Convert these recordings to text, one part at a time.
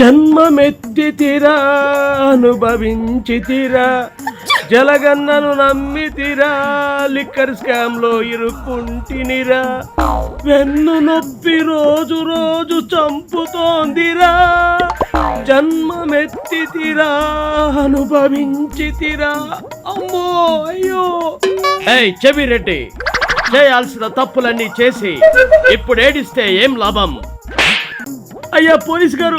జన్మమెత్తితిరా అనుభవించితిరా జలగన్నను నమ్మితిరా liquor స్కామ్లో ఇరుక్కుంటినిరా వెన్ను నొప్పి రోజు రోజు చంపుతోందిరా జన్మమెత్తితిరా అనుభవించితిరా. అమ్మో అయ్యో. ఏయ్ చెవిరెడ్డి చేయాల్సిన తప్పులన్నీ చేసి ఇప్పుడు ఏడిస్తే ఏం లాభం? అయ్యా పోలీస్ గారు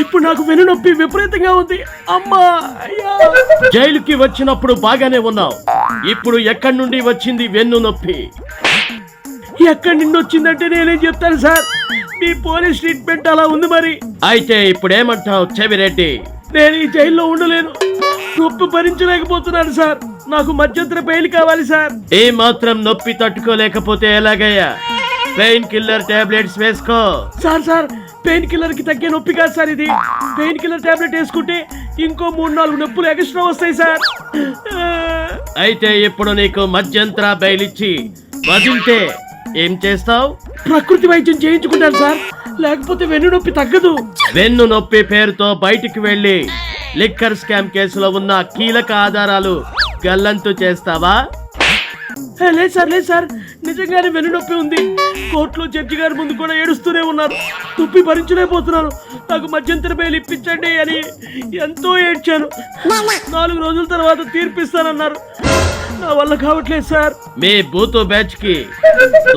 ఇప్పుడు నాకు వెన్నునొప్పి విపరీతంగా ఉంది. అమ్మా అయ్యా. జైలుకి వచ్చినప్పుడు బాగానే ఉన్నావు. ఇప్పుడు ఎక్కడి నుండి వచ్చింది వెన్ను నొప్పి? ఎక్కడి నుండి వచ్చిందంటే నేనేం చెప్తాను సార్? మీ పోలీస్ ట్రీట్మెంట్ అలా ఉంది మరి. అయితే ఇప్పుడు ఏమంటావు చెవిరెడ్డి? నేను ఈ జైల్లో ఉండలేను. నొప్పి భరించలేకపోతున్నాను సార్. నాకు మధ్యంతర బెయిల్ కావాలి సార్. ఏ మాత్రం నొప్పి తట్టుకోలేకపోతే ఎలాగయ్యా? పెయిన్ కిల్లర్ టాబ్లెట్స్ వేసుకో. సార్ సార్ పెయిన్ కిల్లర్కి తగ్గే నొప్పి కాదు సార్ ఇది. పెయిన్ కిల్లర్ టాబ్లెట్ వేసుకుంటే ఇంకో మూడు నాలుగు నొప్పులు ఎక్స్ట్రా వస్తాయి సార్. అయితే ఇప్పుడు నీకు మధ్యంతర బెయిల్ ఇచ్చి వదిలితే ఏం చేస్తావు? ప్రకృతి వైద్యం చేయించుకుంటాను సార్. లేకపోతే వెన్ను నొప్పి తగ్గదు. వెన్ను నొప్పి పేరుతో బయటికి వెళ్ళి లిక్కర్ స్కామ్ కేసులో ఉన్న కీలక ఆధారాలు గల్లంతు చేస్తావా? లేదు సార్ లేదు సార్. నిజంగానే వెన్ను నొప్పి ఉంది. కోర్టులో జడ్జి గారి ముందు కూడా ఏడుస్తూనే ఉన్నారు. నొప్పి భరించలేకపోతున్నాను నాకు మధ్యంతర బెయిల్ ఇప్పించండి అని ఎంతో ఏడ్చాను. నాలుగు రోజుల తర్వాత తీర్పిస్తానన్నారు. నా వల్ల కావట్లేదు సార్. మీ బూతు బ్యాచ్కి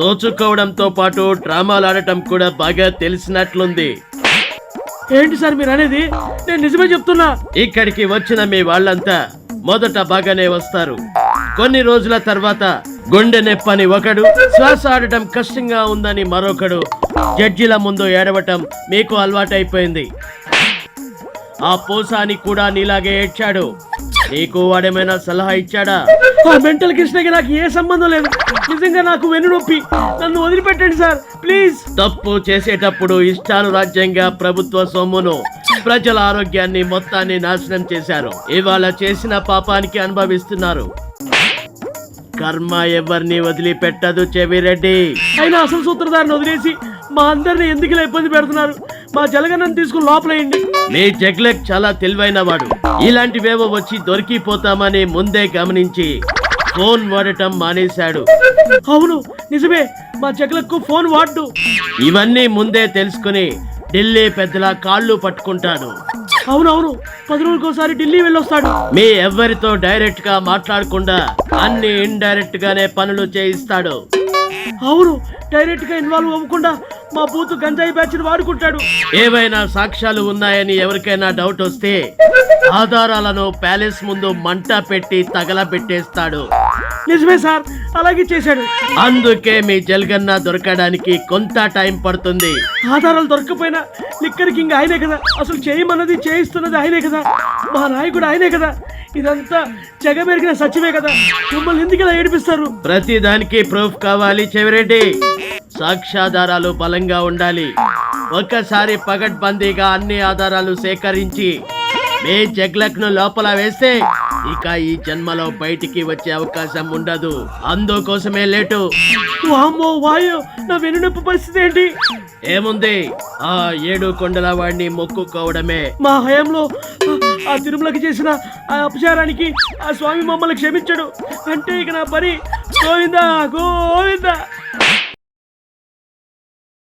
దోచుకోవడంతో పాటు డ్రామాలు ఆడటం కూడా బాగా తెలిసినట్లుంది. ఏంటి సార్ మీరు అనేది? నేను నిజమే చెప్తున్నా. ఇక్కడికి వచ్చిన మీ వాళ్ళంతా మొదట బాగానే వస్తారు. కొన్ని రోజుల తర్వాత గుండె నొప్పని ఒకడు శ్వాస ఆడటం కష్టంగా ఉందని మరొకడు. జడ్జిల ముందు ఏడవటం మీకు అలవాటైపోయింది. ఆ పోసాని కూడా నీలాగే ఏడ్చాడు. నీకు వాడేమైనా సలహా ఇచ్చాడా? ఆ మెంటల్ కృష్ణకి నాకు ఏ సంబంధం లేదు. నిజంగా నాకు వెన్ను నొప్పి. నన్ను వదిలిపెట్టండి సార్ ప్లీజ్. తప్పు చేసేటప్పుడు ఇష్టానురాజ్యంగా ప్రభుత్వ సొమ్మును ప్రజల ఆరోగ్యాన్ని మొత్తాన్ని నాశనం చేశారు. ఇవాళ చేసిన పాపానికి అనుభవిస్తున్నారు. కర్మ ఎవరిని వదిలిపెట్టదు చెవిరెడ్డి. అయినా అసలు సూత్రధారిని వదిలేసి మా అందరిని ఎందుకులా ఇబ్బంది పెడుతున్నారు? మా జలగన్నం తీసుకుని లోపలేయండి. మీ జగ్లెక్ చాలా తెలివైన వాడు. ఇలాంటివేవో వచ్చి దొరికిపోతామని ముందే గమనించి ఫోన్ వాడటం మానేశాడు. అవును నిజమే. మా జగ్లకు ఫోన్ వాడు ఇవన్నీ ముందే తెలుసుకుని ఢిల్లీ పెద్దల కాళ్ళు పట్టుకుంటాడు. అవునవును. పది రోజులకోసారి ఢిల్లీ వెళ్ళొస్తాడు. మీ ఎవ్వరితో డైరెక్ట్గా మాట్లాడకుండా అన్ని ఇండైరెక్ట్ గానే పనులు చేయిస్తాడు. అవును డైరెక్ట్గా ఇన్వాల్వ్ అవ్వకుండా మా బూత్ గంజాయి బ్యాచ్ వాడుకుంటాడు. ఏవైనా సాక్ష్యాలు ఉన్నాయని ఎవరికైనా డౌట్ వస్తే ఆధారాలను ప్యాలెస్ ముందు మంట పెట్టి తగలబెట్టేస్తాడు. నిజమే సార్ అలాగే చేశాడు. అందుకే మీ జల్గన్న దొరకడానికి కొంత టైం పడుతుంది. ఆధారాలు దొరకపోయినా లిక్కర్ కింగ్ ఆయనే కదా. అసలు చేయమన్నది చేయిస్తున్నది ఆయనే కదా. మా నాయకుడు ఆయనే కదా. ఇదంతా జగమెరిగిన సత్యమే కదా. మిమ్మల్ని ఎందుకు ఇలా ఏడిపిస్తారు? ప్రతి దానికి ప్రూఫ్ కావాలి చెవిరెడ్డి. సాక్ష్యాధారాలు బలంగా ఉండాలి. ఒక్కసారి పగడ్బందీగా అన్ని ఆధారాలు సేకరించి మీ జగ్లక్ను లోపల వేస్తే ఇక ఈ జన్మలో బయటికి వచ్చే అవకాశం ఉండదు. అందుకోసమే లేటు. వామ్మో వాయు నా వెన్నునొప్పి పరిస్థితి ఏంటి? ఏముంది? ఆ ఏడు కొండల వాడిని మొక్కుకోవడమే. మా హయాంలో ఆ- ఆ తిరుమలకి చేసిన ఆ అపచారానికి ఆ స్వామి మమ్మల్ని క్షమించడు. అంటే ఇక నా పని గోవిందా గోవిందా.